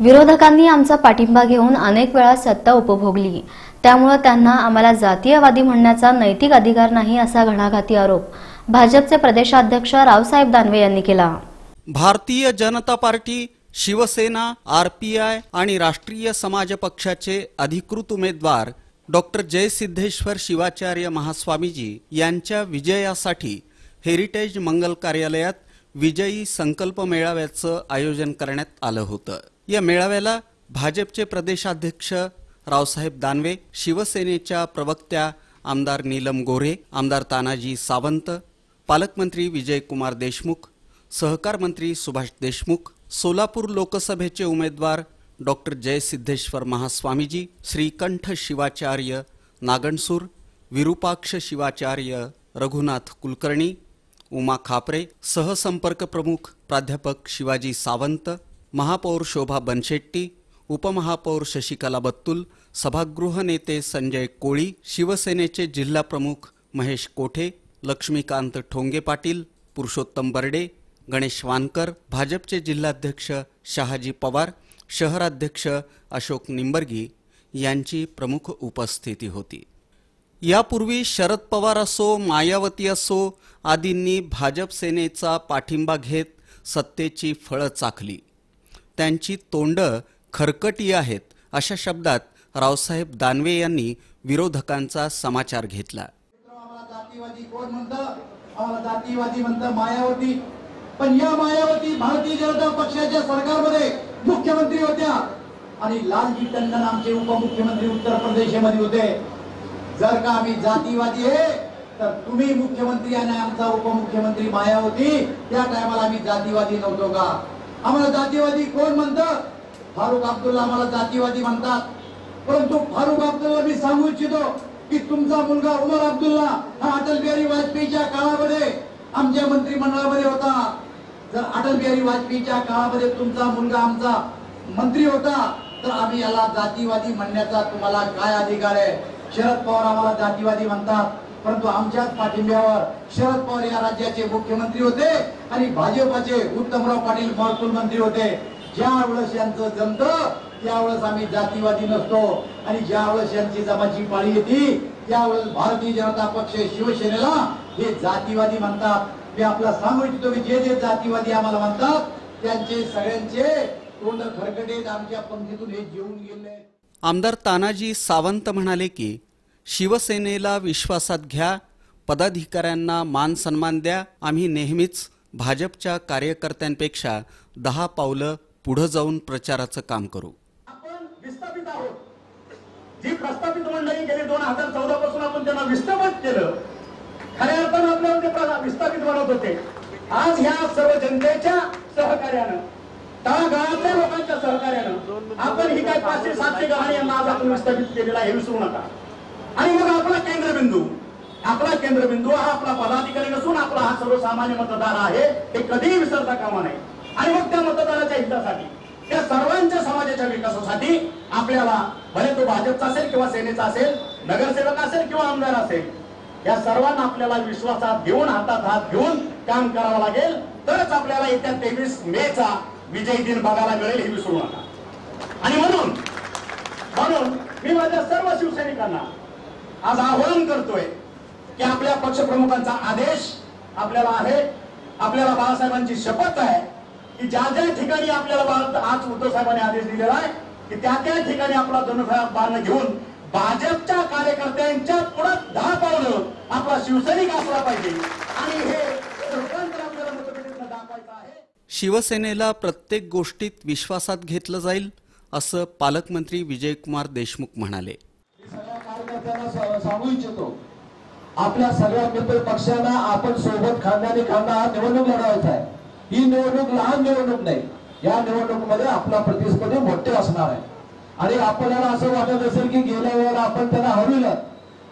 विरोधकांनी आमचा पाठिंबा घेऊन अनेक वेळा सत्ता उपभोगली. त्यामुळे त्यांना आम्हाला जातीयवादी म्हणण्याचा नैतिक अधिकार नाही असा घणाघाती आरोप भाजपचे प्रदेशाध्यक्ष रावसाहेब दानवे यांनी केला. Bharatiya Janata party Shivsena R P I आणि राष्ट्रीय समाज पक्षाचे अधिकृत उमेदवार डॉक्टर जयसिद्धेश्वर शिवाचार्य महास्वामीजी यांच्या विजयासाठी हेरिटेज मंगल कार्यालयात विजयी संकल्प मेळाव्याचं आयोजन करण्यात आलं होतं. या मेळाव्याला भाजपचे प्रदेशाध्यक्ष रावसाहेब दानवे शिवसेनेच्या प्रवक्त्या आमदार नीलम गोरे आमदार तानाजी सावंत पालकमंत्री विजयकुमार देशमुख सहकार मंत्री सुभाष देशमुख सोलापूर लोकसभेचे उमेदवार डॉक्टर जयसिद्धेश्वर महास्वामीजी श्रीकंठ शिवाचार्य नागणसूर विरूपाक्ष शिवाचार्य रघुनाथ कुलकर्णी उमा खापरे सहसंपर्क प्रमुख प्राध्यापक शिवाजी सावंत महापौर शोभा बनशेट्टी उपमहापौर शशिकला बत्तुल सभागृह नेते संजय कोळी शिवसेनेचे जिल्हा प्रमुख महेश कोठे लक्ष्मीकांत ठोंगे पाटील पुरुषोत्तम बर्डे गणेश वानकर भाजपचे जिल्हाध्यक्ष शहाजी पवार शहराध्यक्ष अशोक निंबर्गी यांची प्रमुख उपस्थिती होती. यापूर्वी शरद पवार असो मायावती असो आदींनी भाजप सेनेचा पाठिंबा घेत सत्तेची फळं चाखली. त्यांची तोंड खरकटी आहेत अशा शब्दात रावसाहेब दानवे यांनी विरोधकांचा समाचार घेतला. जातीवादी म्हणतं? मायावती. पण या मायावती भारतीय जनता पक्षाच्या सरकारमध्ये मुख्यमंत्री होत्या. आणि लालजी टंडन आमचे उपमुख्यमंत्री उत्तर प्रदेशमध्ये होते. जर का आम्ही जातीवादी आहे तर तुम्ही मुख्यमंत्री आणि आमचा उपमुख्यमंत्री मायावती. त्या टायमाला आम्ही जातीवादी नव्हतो का? आम्हाला जातीवादी कोण म्हणतं? फारुख अब्दुल्ला आम्हाला जातीवादी म्हणतात. परंतु फारुख अब्दुल्ला मी सांगू इच्छितो की तुमचा मुलगा उमर अब्दुल्ला हा अटल बिहारी वाजपेयीच्या काळामध्ये आमच्या मंत्रिमंडळामध्ये होता. जर अटल बिहारी वाजपेयीच्या काळामध्ये तुमचा मुलगा आमचा मंत्री होता तर आम्ही याला जातीवादी म्हणण्याचा तुम्हाला काय अधिकार आहे? शरद पवार आम्हाला जातीवादी म्हणतात. परंतु आमच्याच पाठिंब्यावर शरद पवार या राज्याचे मुख्यमंत्री होते आणि भाजपचे उत्तमराव पाटील महसूल मंत्री होते. ज्या वेळेस यांचं जमत त्यावेळेस आम्ही जातीवादी नसतो. आणि ज्या वेळेस यांची जमाची पाळी येते त्यावेळेस भारतीय जनता पक्ष शिवसेनेला हे जातीवादी म्हणतात. मी आपला सांगू इच्छितो की जे जे जातीवादी आम्हाला म्हणतात त्यांचे सगळ्यांचे तोंड खरकटेत आमच्या पंक्तीतून हे जेवून गेले. आमदार तानाजी सावंत म्हणाले की शिवसेनेला विश्वासात घ्या पदाधिकाऱ्यांना मान सन्मान द्या आम्ही नेहमीच भाजपच्या कार्यकर्त्यांपेक्षा दहा पावलं पुढं जाऊन प्रचाराचं काम करू. आपण विस्थापित आहोत. जी प्रस्थापित मंडळी गेली दोन हजार चौदा पासून आपण त्यांना विस्थापित केलं खऱ्या अर्थानं आपल्याला ते विस्थापित बनवत होते. आज ह्या सर्व जनतेच्या सहकार्यानं तळागाळातल्या लोकांच्या सहकार्यानं आपण ही काय पाचशे सातशे गहाणी यांना आज आपण विस्थापित केलेला हे विसरू नका. आणि मग आपला केंद्रबिंदू आपला केंद्रबिंदू हा आपला पदाधिकारी नसून आपला हा सर्वसामान्य मतदार आहे हे कधीही विसरता कामा नये. आणि मग त्या मतदाराच्या हितासाठी त्या सर्वांच्या समाजाच्या विकासासाठी आपल्याला भले तो भाजपचा असेल किंवा सेनेचा असेल नगरसेवक असेल किंवा आमदार असेल या सर्वांना आपल्याला विश्वासात घेऊन हातात हात घेऊन काम करावं लागेल. तरच आपल्याला येत्या तेवीस मे चा विजय दिन बघायला मिळेल हे विसरू नका. आणि म्हणून म्हणून मी माझ्या सर्व शिवसैनिकांना आज आवाहन करतोय की आपल्या पक्षप्रमुखांचा आदेश आपल्याला आहे. आपल्याला बाळासाहेबांची शपथ आहे की ज्या ज्या ठिकाणी आपल्याला बाळ- आज उद्धव साहेबांनी आदेश दिलेला आहे की त्या त्या ठिकाणी आपला धनुफळा बाण घेऊन भाजपच्या कार्यकर्त्यांच्या पुढे दहा पावलं आपला शिवसैनिक असला पाहिजे. आणि हे दाखवायचं आहे. शिवसेनेला प्रत्येक गोष्टीत विश्वासात घेतलं जाईल असं पालकमंत्री विजयकुमार देशमुख म्हणाले. त्यांना सांगू इच्छितो. आपल्या सगळ्या मित्र पक्षांना आपण सोबत खांद्याने खांदा हा निवडणूक लढावत आहे. ही निवडणूक लहान निवडणूक नाही. या निवडणुकीमध्ये आपला प्रतिस्पर्धी मोठे असणार आहे. आणि आपल्याला असं वाटत असेल की गेल्या वेळेला आपण त्यांना हरविलं.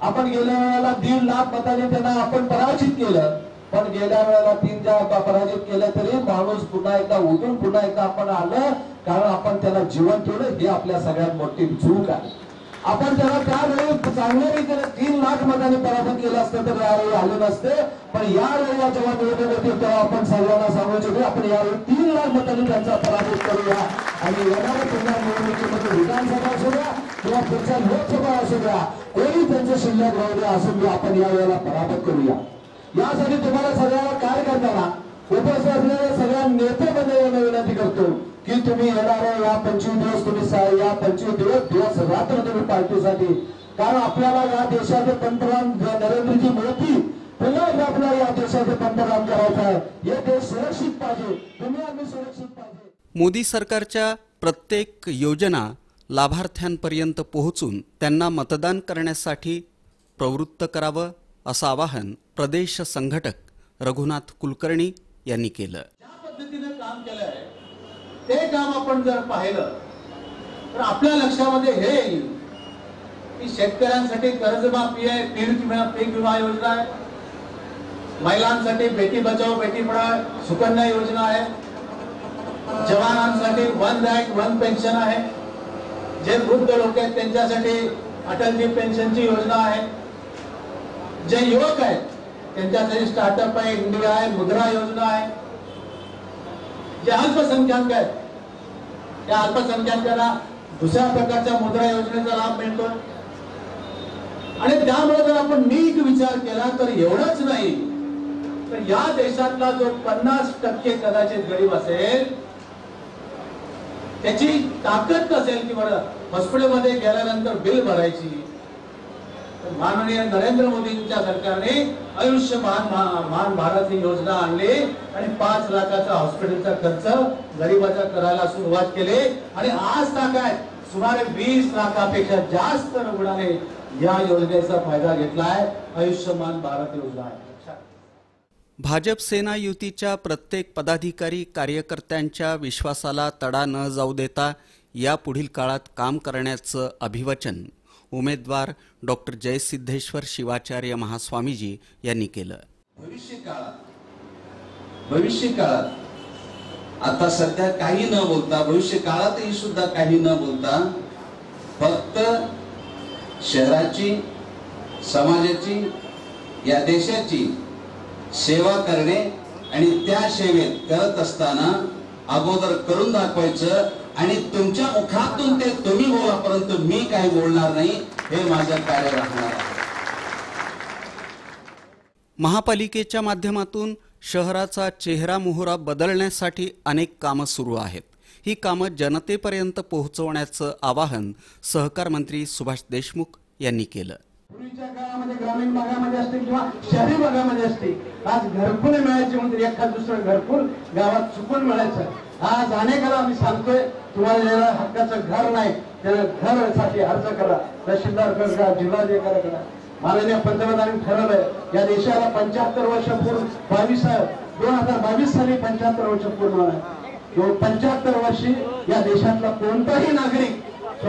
आपण गेल्या वेळेला दीड लाख मताने त्यांना आपण पराजित केलं. पण गेल्या वेळेला तीन ज्या पराजित केलं तरी माणूस पुन्हा एकदा उठून पुन्हा एकदा आपण आलं. कारण आपण त्याला जीवन ठेवलं. ही आपल्या सगळ्यात मोठी चूक आहे. आपण त्याला त्यावेळी चांगल्या रीतीने तीन लाख मतांनी पराभूत केलं असतं तर यावेळी आले नसते. पण यावेळी या जेव्हा निवडणूक होती तेव्हा आपण सर्वांना सांगू शकतो आपण यावेळी तीन लाख मतांनी त्यांचा पराभूत करूया. आणि येणाऱ्या पुन्हा निवडणुकीमध्ये विधानसभा असू द्या किंवा पुढच्या लोकसभा असू द्या कोणी त्यांचं शिल्लक राहू द्या असं मी आपण यावेळेला पराभूत करूया. यासाठी तुम्हाला सगळ्याला काय करताना उपस्थित असलेल्या सगळ्या नेते मंडळींना विनंती करतो. की तुम्ही येणाऱ्या या पंचवीस दिवस तुम्ही या पंचवीस दिवस दिवस रात्र तुम्ही पार्टीसाठी. कारण आपल्याला या देशाचे पंतप्रधान नरेंद्रजी मोदी पुन्हा एकदा आपल्याला या देशाचे पंतप्रधान करायचं आहे. हे देश सुरक्षित पाहिजे. तुम्ही आम्ही सुरक्षित पाहिजे. मोदी सरकारच्या प्रत्येक योजना लाभार्थ्यांपर्यंत पोहोचून त्यांना मतदान करण्यासाठी प्रवृत्त करावं असं आवाहन प्रदेश संघटक रघुनाथ कुलकर्णी यांनी केलं. ज्या पद्धतीने काम केलंय ते काम आपण जर पाहिलं तर आपल्या लक्षामध्ये हे येईल की शेतकऱ्यांसाठी कर्जमाफी आहे पीक विमा पीक विमा योजना आहे. महिलांसाठी बेटी बचाव बेटी पढाव सुकन्या योजना आहे. जवानांसाठी वन रँक वन पेन्शन आहे. जे वृद्ध लोक आहेत त्यांच्यासाठी अटलजी पेन्शनची योजना आहे. जे युवक आहेत त्यांच्यासाठी स्टार्टअप आहे इंडिया आहे मुद्रा योजना आहे. जे अल्पसंख्याक आहेत. त्या अल्पसंख्याकांना दुसऱ्या प्रकारच्या मुद्रा योजनेचा लाभ मिळतोय. आणि त्यामुळे जर आपण नीट विचार केला तर एवढंच नाही तर या देशातला जो पन्नास टक्के कदाचित गरीब असेल त्याची ताकद नसेल की बरं हॉस्पिटलमध्ये गेल्यानंतर बिल भरायची? माननीय नरेंद्र मोदींच्या सरकारने आयुष्यमान मान भारत ही योजना आणली आणि पाच लाखाचा हॉस्पिटलचा खर्च गरिबाचा करायला सुरुवात केली. आणि आज काय? सुमारे वीस लाखापेक्षा जास्त रुग्णाने या योजनेचा फायदा घेतलाय. आयुष्यमान भारत योजना आहे. भाजप सेना युतीच्या प्रत्येक पदाधिकारी कार्यकर्त्यांच्या विश्वासाला तडा न जाऊ देता यापुढील काळात काम करण्याचं अभिवचन उमेदवार डॉक्टर जयसिद्धेश्वर शिवाचार्य महास्वामीजी यांनी केलं. भविष्य काळात भविष्य काळात आता सध्या काही न बोलता भविष्य काळातही सुद्धा काही न बोलता फक्त शहराची समाजाची या देशाची सेवा करणे आणि त्या सेवेत करत असताना अगोदर करून दाखवायचं आणि तुमच्या मुखातून ते तुम्ही बोला परंतु मी काही बोलणार नाही हे माझं कार्य राहणार आहे. महापालिकेच्या माध्यमातून शहराचा चेहरा मोहरा बदलण्यासाठी अनेक कामं सुरू आहेत. ही कामं जनतेपर्यंत पोहोचवण्याचं आवाहन सहकार मंत्री सुभाष देशमुख यांनी केलं. पूर्वीच्या काळामध्ये ग्रामीण भागामध्ये असते किंवा शहरी भागामध्ये असते आज घरकुल मिळायचे म्हणजे एखाद दुसरं घरकुल गावात चुकून मिळायचं. आज अनेकाला आम्ही सांगतोय तुम्हाला ज्याला हक्काचं घर नाही त्याला घरासाठी अर्ज करा. तहसीलदार करा जिल्हाधिकारी करा. माननीय पंतप्रधानांनी ठरवलंय या देशाला पंच्याहत्तर वर्ष पूर्ण बावीस दोन हजार बावीस साली पंच्याहत्तर वर्ष पूर्ण होणार पंच्याहत्तर वर्षी या देशातला कोणताही नागरिक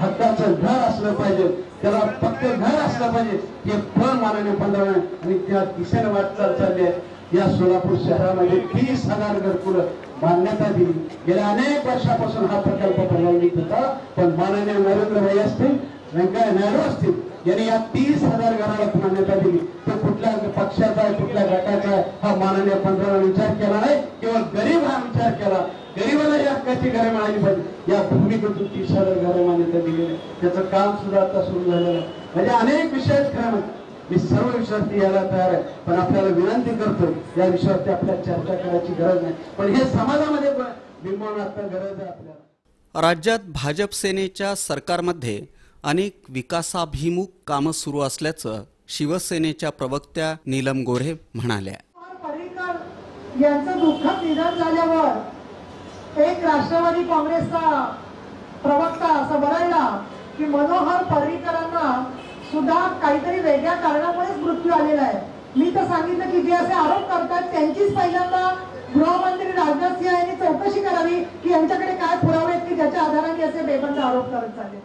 हक्काचं घर असलं पाहिजे त्याला फक्त घर असलं पाहिजे हे फळ माननीय पंतप्रधान आणि त्या दिशेने वाटचाल चालली आहे. या सोलापूर शहरामध्ये तीस हजार घरकुलं मान्यता दिली. गेल्या अनेक वर्षापासून हा प्रकल्प प्रलंबित होता पण माननीय नरेंद्र भाई असतील व्यंकय्या नायडू असतील यांनी या तीस हजार घराला मान्यता दिली. तो कुठल्या पक्षाचा आहे कुठल्या गटाचा आहे हा माननीय पंतप्रधान विचार केला नाही केवळ गरीब हा विचार केला. गरीबाला या हक्काची घरे मिळाली पाहिजे या भूमिकेतून तीस हजार घरे मान्यता दिलेली त्याचं काम सुद्धा आता सुरू झालेलं आहे. म्हणजे अनेक विषय खरं म्हणजे. मी सर्व विषयावरती यायला तयार आहे. पण आपल्याला विनंती करतो या विषयावरती आपल्याला चर्चा करायची गरज नाही. पण हे समाजामध्ये बिंबवणं आता गरज आहे आपल्याला. राज्यात भाजप सेनेच्या सरकारमध्ये अनेक विकासाभिमुख कामं सुरू असल्याचं शिवसेनेच्या प्रवक्त्या नीलम गोऱ्हे म्हणाल्या. यांचं दुःखद निधन झाल्यावर एक राष्ट्रवादी काँग्रेसचा प्रवक्ता असं बरळला की मनोहर पर्रिकरांना सुद्धा काहीतरी वेगळ्या कारणामुळेच मृत्यू आलेला आहे. मी तर सांगितलं की जे असे आरोप करतात त्यांचीच पहिल्यांदा गृहमंत्री राजनाथ सिंह यांनी चौकशी करावी की यांच्याकडे काय पुरावे आहेत की ज्याच्या आधाराने असे बेबंद आरोप करत चालले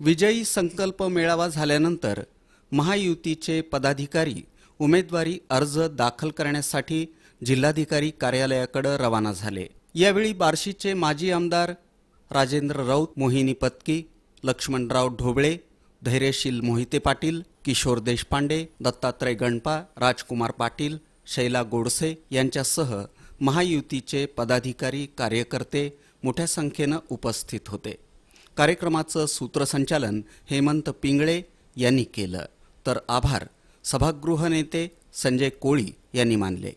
विजयी संकल्प मेळावा झाल्यानंतर महायुतीचे पदाधिकारी उमेदवारी अर्ज दाखल करण्यासाठी जिल्हाधिकारी कार्यालयाकडे रवाना झाले. यावेळी बार्शीचे माजी आमदार राजेंद्र राऊत मोहिनी पत्की लक्ष्मणराव ढोबळे धैर्यशील मोहिते पाटील किशोर देशपांडे दत्तात्रय गणपा राजकुमार पाटील शैला गोडसे यांच्यासह महायुतीचे पदाधिकारी कार्यकर्ते मोठ्या संख्येनं उपस्थित होते. कार्यक्रमाचं सूत्रसंचालन हेमंत पिंगळे यांनी केलं. तर आभार. सभागृह नेते संजय कोळी यांनी मानले.